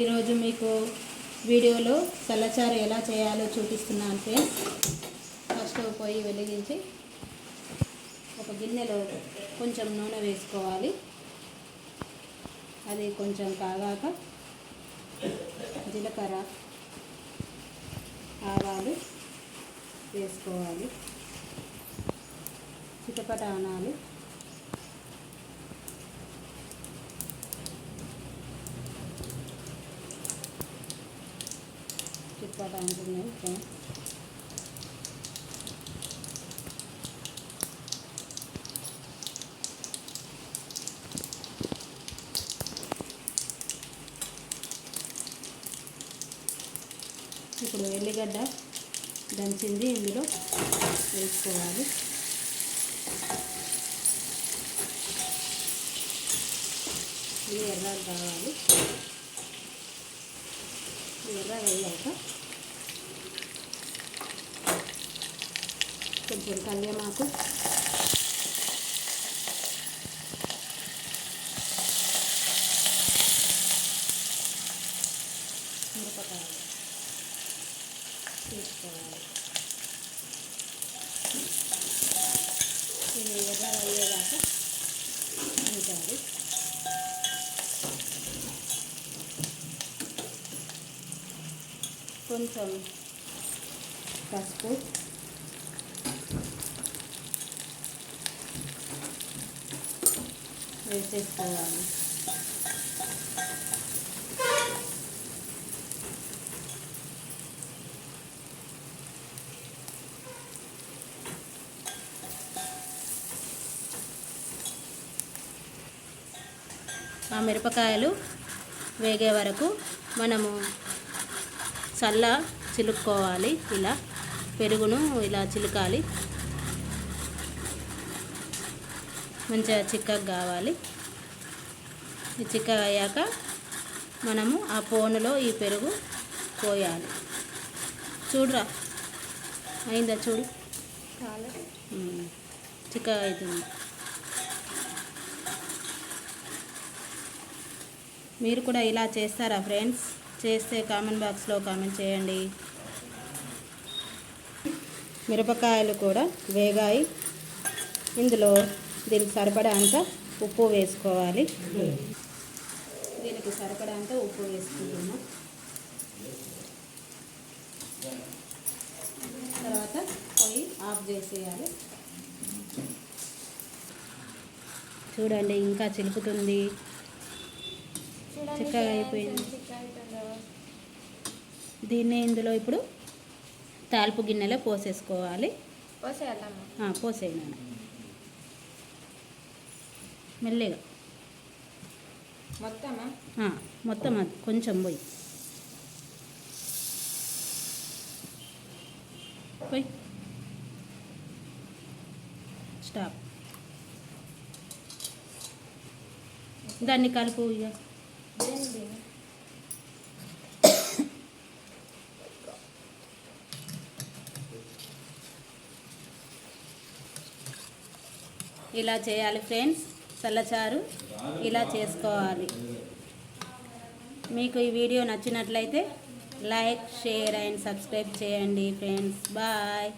ఈరోజు మీకు వీడియోలో చల్లచారు ఎలా చేయాలో చూపిస్తున్నాను ఫ్రెండ్స్. ఫస్ట్ పొయ్యి వెలిగించి ఒక గిన్నెలో కొంచెం నూనె వేసుకోవాలి. అది కొంచెం కాగాక జీలకర్ర ఆవాలు వేసుకోవాలి. చిటపట చిటపట అంటున్నాయి ఫ్రెండ్స్ ఇప్పుడు ఎల్లిగడ్డ దంచింది ఇందులో వేసుకోవాలి. ఇది ఎర్ర కావాలి. ఎర్ర ఎర్రగా కొంచెం కళ్యామాకు మిరపకాయలు తీసుకోవాలి. ఇది ఎర్రగా అయ్యేదాకా ఉంచాలి. కొంచెం పసుపు వేసేసుకోవాలి ఆ మిరపకాయలు వేగే వరకు మనము చల్ల చిలుక్కోవాలి. ఇలా పెరుగును ఇలా చిలకాలి. మంచిగా చిక్కగా కావాలి. ఈ చిక్కగా అయ్యాక మనము ఆ పోనులో ఈ పెరుగు పోయాలి. చూడురా అయిందా చూడు? చిక్కగా అవుతుంది. మీరు కూడా ఇలా చేస్తారా ఫ్రెండ్స్? చేస్తే కామెంట్ బాక్స్లో కామెంట్ చేయండి. మిరపకాయలు కూడా వేగాయి. ఇందులో దీనికి సరిపడా అంత ఉప్పు వేసుకోవాలి. దీనికి సరిపడా అంత ఉప్పు వేసుకుంటున్నాం. తర్వాత పొయ్యి ఆఫ్ చేసేయాలి. చూడండి ఇంకా చిలుకుతుంది. చిక్కగా అయిపోయింది. దీన్ని ఇందులో ఇప్పుడు తాల్పు గిన్నెలో పోసేసుకోవాలి. పోసేయాలమ్మా. ఆ, పోసేయి నాన్న మెల్లిగా. మొత్తమా? మొత్తం అది కొంచెం పోయి. పోయి. స్టాప్. దాన్ని కలుపు ఇక ఇలా చేయాలి ఫ్రెండ్స్. చల్లచారు ఇలా చేసుకోవాలి. మీకు ఈ వీడియో నచ్చినట్లయితే లైక్ షేర్ అండ్ సబ్స్క్రైబ్ చేయండి ఫ్రెండ్స్. బాయ్.